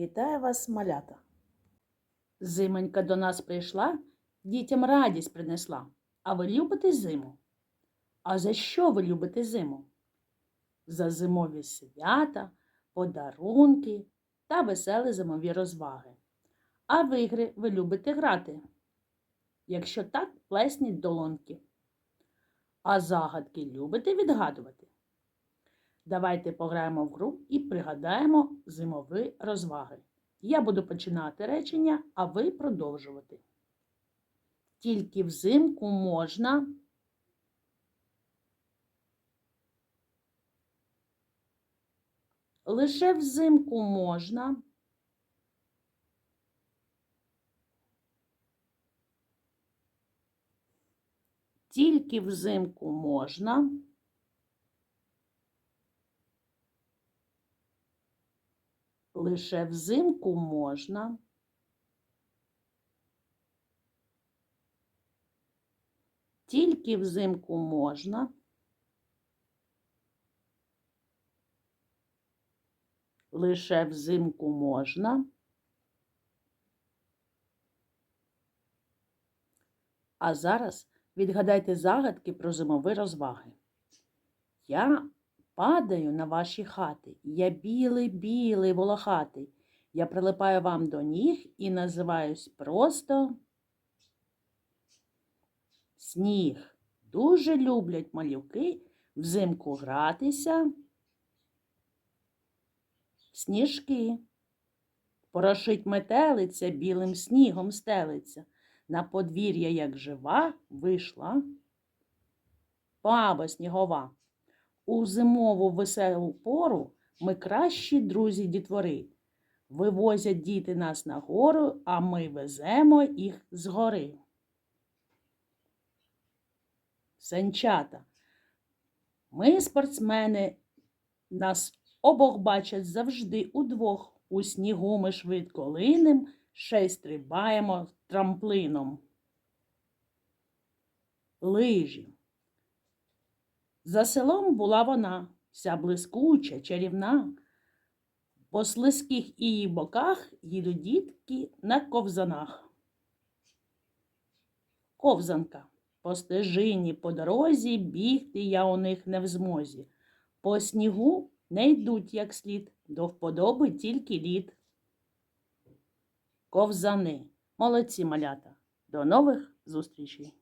Вітаю вас, малята. Зимонька до нас прийшла, дітям радість принесла. А ви любите зиму? А за що ви любите зиму? За зимові свята, подарунки та веселі зимові розваги. А в ігри ви любите грати? Якщо так, плесніть долоньки. А загадки любите відгадувати? Давайте пограємо в гру і пригадаємо зимові розваги. Я буду починати речення, а ви продовжувати. Тільки взимку можна. Лише взимку можна. Тільки взимку можна. Лише взимку можна. Тільки взимку можна. Лише взимку можна. А зараз відгадайте загадки про зимові розваги. Я падаю на ваші хати. Я білий, білий, волохатий. Я прилипаю вам до ніг і називаюсь просто сніг. Дуже люблять малюки взимку гратися. Сніжки. Порошить метелиця, білим снігом стелиться. На подвір'я, як жива, вийшла баба снігова. У зимову веселу пору ми кращі друзі дітвори. Вивозять діти нас на гору, а ми веземо їх згори. Санчата. Ми, спортсмени, нас обох бачать завжди удвох. У снігу ми швидко линем, ще й стрибаємо трамплином. Лижі. За селом була вона, вся блискуча, чарівна. По слизьких її боках їдуть дітки на ковзанах. Ковзанка. По стежині, по дорозі бігти я у них не в змозі. По снігу не йдуть як слід, до вподоби тільки лід. Ковзани. Молодці малята. До нових зустрічей!